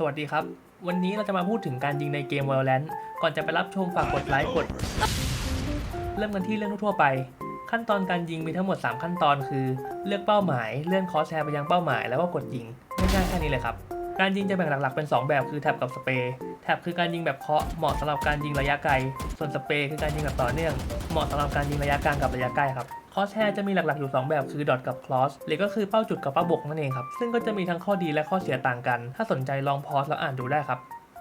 สวัสดีครับ วันนี้เราจะมาพูดถึงการยิงในเกม Valorant ก่อนจะไปรับชมฝากกดไลค์กด เริ่มกันที่เรื่องทั่วไป ขั้นตอนการยิงมีทั้งหมด 3 ขั้นตอนคือ เลือกเป้าหมาย เลื่อนคอสแชร์ไปยังเป้าหมาย แล้วก็กดยิงง่ายๆแค่นี้เลยครับ การยิงจะแบ่งหลักๆเป็น 2 แบบคือแท็บกับสเปรย์แท็บคือการยิงแบบเคาะเหมาะสำหรับการยิงระยะไกล ส่วนสเปรย์คือการยิงแบบต่อเนื่อง เหมาะสำหรับการยิงระยะกลางกับระยะใกล้ครับ อสแชร์จะมีหลักๆอยู่ 2 แบบคือดอทกับคลอสหรือก็คือเป้าจุดกับเป้าบกนั่นเองครับ ซึ่งก็จะมีทั้งข้อดีและข้อเสียต่างกัน ถ้าสนใจลองพอสแล้วอ่านดูได้ครับ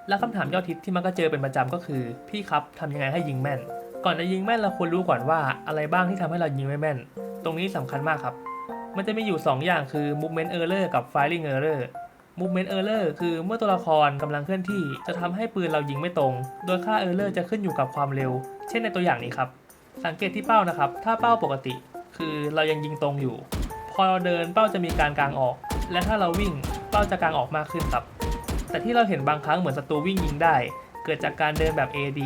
และคำถามยอดฮิตที่มักจะเจอเป็นประจำก็คือ พี่ครับทำยังไงให้ยิงแม่น ก่อนจะยิงแม่นเราควรรู้ก่อนว่าอะไรบ้างที่ทำให้เรายิงไม่แม่น ตรงนี้สำคัญมากครับ มันจะมีอยู่ 2 อย่างคือ movement error กับ firing error movement error คือเมื่อตัวละครกำลังเคลื่อนที่ จะทำให้ปืนเรายิงไม่ตรง โดยค่า error จะขึ้นอยู่กับความเร็ว เช่นในตัวอย่างนี้ครับ สังเกตที่เป้านะครับ ถ้าเป้าปกติ คือเรายังยิงตรงอยู่ พอเราเดินเป้าจะมีการกางออก และถ้าเราวิ่งเป้าจะกางออกมากขึ้นครับ แต่ที่เราเห็นบางครั้งเหมือนศัตรูวิ่งยิงได้ เกิดจากการเดินแบบ AD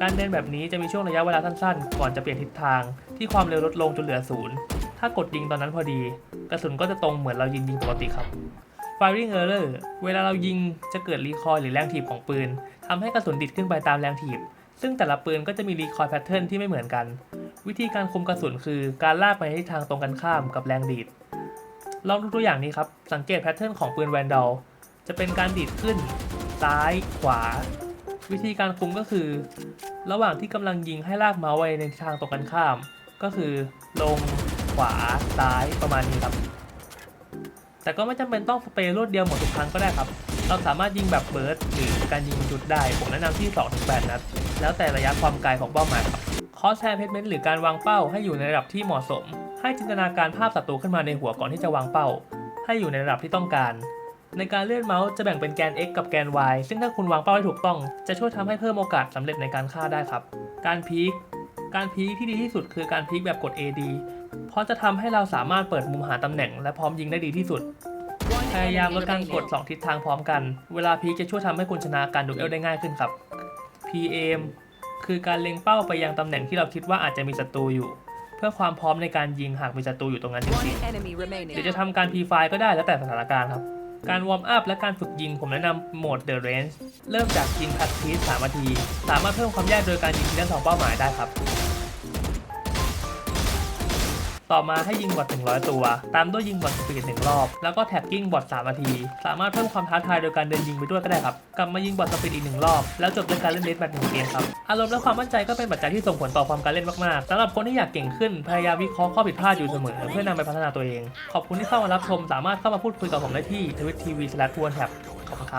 การเดินแบบนี้จะมีช่วงระยะเวลาสั้นๆ ก่อนจะเปลี่ยนทิศทาง ที่ความเร็วลดลงจนเหลือศูนย์ถ้ากดยิงตอนนั้นพอดี กระสุนก็จะตรงเหมือนเรายิงยิงปกติครับ firing error เวลาเรายิงจะเกิดรีคอยหรือแรงถีบของปืนทำให้กระสุนดิดขึ้นไปตามแรงถีบ ซึ่งแต่ละปืนก็จะมีรีคอยล์แพทเทิร์นที่ไม่เหมือนกัน วิธีการคุมกระสุนคือการลากไปในทิศทางตรงกันข้ามกับแรงดีด ลองดูตัวอย่างนี้ครับ สังเกตแพทเทิร์นของปืนแวนดอลจะเป็นการดีดขึ้น ซ้าย ขวา วิธีการคุมก็คือ ระหว่างที่กำลังยิงให้ลากเมาส์ไว้ในทิศทางตรงกันข้าม ก็คือลง ขวา ซ้ายประมาณนี้ครับ แต่ก็ไม่จำเป็นต้องสเปรย์รวดเดียวหมดทุกครั้งก็ได้ครับ เราสามารถยิงแบบเบิร์ดหรือการยิงจุดได้ ผมแนะนำที่ 2-8 นัด แล้วแต่ระยะความไกลของเป้าหมายครับคอสแชร์เพจเมนต์หรือการวางเป้าให้อยู่ในระดับที่เหมาะสม ให้จินตนาการภาพศัตรูขึ้นมาในหัวก่อนที่จะวางเป้า ให้อยู่ในระดับที่ต้องการ ในการเลื่อนเมาส์จะแบ่งเป็นแกน x กับแกน y ซึ่งถ้าคุณวางเป้าให้ถูกต้อง จะช่วยทำให้เพิ่มโอกาสสำเร็จในการฆ่าได้ครับ การพีคการพีคที่ดีที่สุดคือการพีคแบบกด AD เพราะจะทำให้เราสามารถเปิดมุมหาตำแหน่ง และพร้อมยิงได้ดีที่สุด พยายามลดการกด 2 ทิศทางพร้อมกัน เวลาพีคจะช่วยทำให้คุณชนะการดูเอลได้ง่ายขึ้นครับ PM คือการเล็งเป้าไปยังตำแหน่งที่เราคิดว่าอาจจะมีศัตรูอยู่ เพื่อความพร้อมในการยิงหากมีศัตรูอยู่ตรงนั้นจ One ริง enemy ๆหรือ remaining. จะทำการ P5 ก็ได้แล้วแต่สถานการณ์ครับ การวอร์มอัพและการฝึกยิงผมแนะนำโหมด The Range เริ่มจากยิงพัดพีซ3นาที สามารถเพิ่มความยากโดยการยิงทีละสองเป้าหมายได้ครับ ต่อมาให้ยิงบอท100 ตัว ตามด้วยยิงบอทสปีดหนึ่งรอบ แล้วก็แท็บกิ้งบอท3นาที สามารถเพิ่มความท้าทายโดยการเดินยิงไปด้วยก็ได้ครับ กลับมายิงบอทสปีดอีกหนึ่งรอบ แล้วจบด้วยการเล่นเดสแมทหนึ่งเกมครับ อารมณ์และความมั่นใจก็เป็นปัจจัยที่ส่งผลต่อความการเล่นมากๆสำหรับคนที่อยากเก่งขึ้น พยายามวิเคราะห์ข้อผิดพลาดอยู่เสมอ เพื่อนำไปพัฒนาตัวเอง ขอบคุณที่เข้ามารับชม สามารถเข้ามาพูดคุยกับผมได้ที่ทวิตทีวีสแลชทวนแท็บขอบคุณครับ